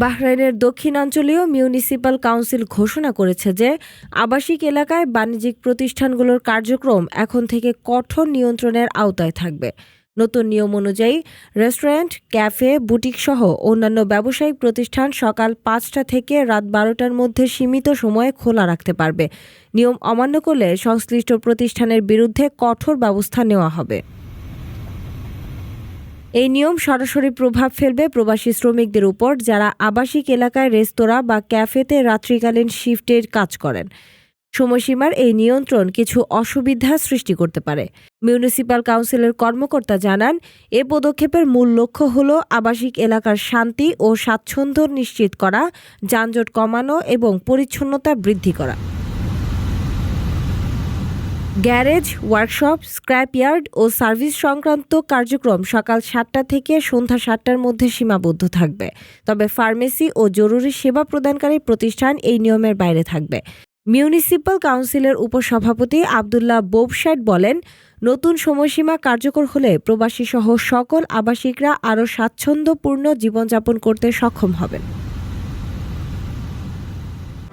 বাহরাইনের দক্ষিণাঞ্চলীয় municipal council ঘোষণা করেছে যে আবাসিক এলাকায় বাণিজ্যিক প্রতিষ্ঠানগুলোর কার্যক্রম এখন থেকে কঠোর নিয়ন্ত্রণের আওতায় থাকবে। নতুন নিয়ম অনুযায়ী রেস্টুরেন্ট, ক্যাফে, বুটিক সহ অন্যান্য ব্যবসায়িক প্রতিষ্ঠান সকাল পাঁচটা থেকে রাত বারোটার মধ্যে সীমিত সময়ে খোলা রাখতে পারবে। নিয়ম অমান্য করলে সংশ্লিষ্ট প্রতিষ্ঠানের বিরুদ্ধে কঠোর ব্যবস্থা নেওয়া হবে। এই নিয়ম সরাসরি প্রভাব ফেলবে প্রবাসী শ্রমিকদের উপর যারা আবাসিক এলাকায় রেস্তোরাঁ বা ক্যাফেতে রাত্রিকালীন শিফটের কাজ করেন। সময়সীমার এই নিয়ন্ত্রণ কিছু অসুবিধা সৃষ্টি করতে পারে। মিউনিসিপাল কাউন্সিলের কর্মকর্তা জানান, এ পদক্ষেপের মূল লক্ষ্য হল আবাসিক এলাকার শান্তি ও স্বাচ্ছন্দ্য নিশ্চিত করা, যানজট কমানো এবং পরিচ্ছন্নতা বৃদ্ধি করা। গ্যারেজ, ওয়ার্কশপ, স্ক্র্যাপইয়ার্ড ও সার্ভিস সংক্রান্ত কার্যক্রম সকাল সাতটা থেকে সন্ধ্যা সাতটার মধ্যে সীমাবদ্ধ থাকবে। তবে ফার্মেসি ও জরুরি সেবা প্রদানকারী প্রতিষ্ঠান এই নিয়মের বাইরে থাকবে। মিউনিসিপাল কাউন্সিলের উপসভাপতি আবদুল্লাহ বোবসাইড বলেন, নতুন সময়সীমা কার্যকর হলে প্রবাসী সহ সকল আবাসিকরা আরও স্বাচ্ছন্দ্যপূর্ণ জীবনযাপন করতে সক্ষম হবেন।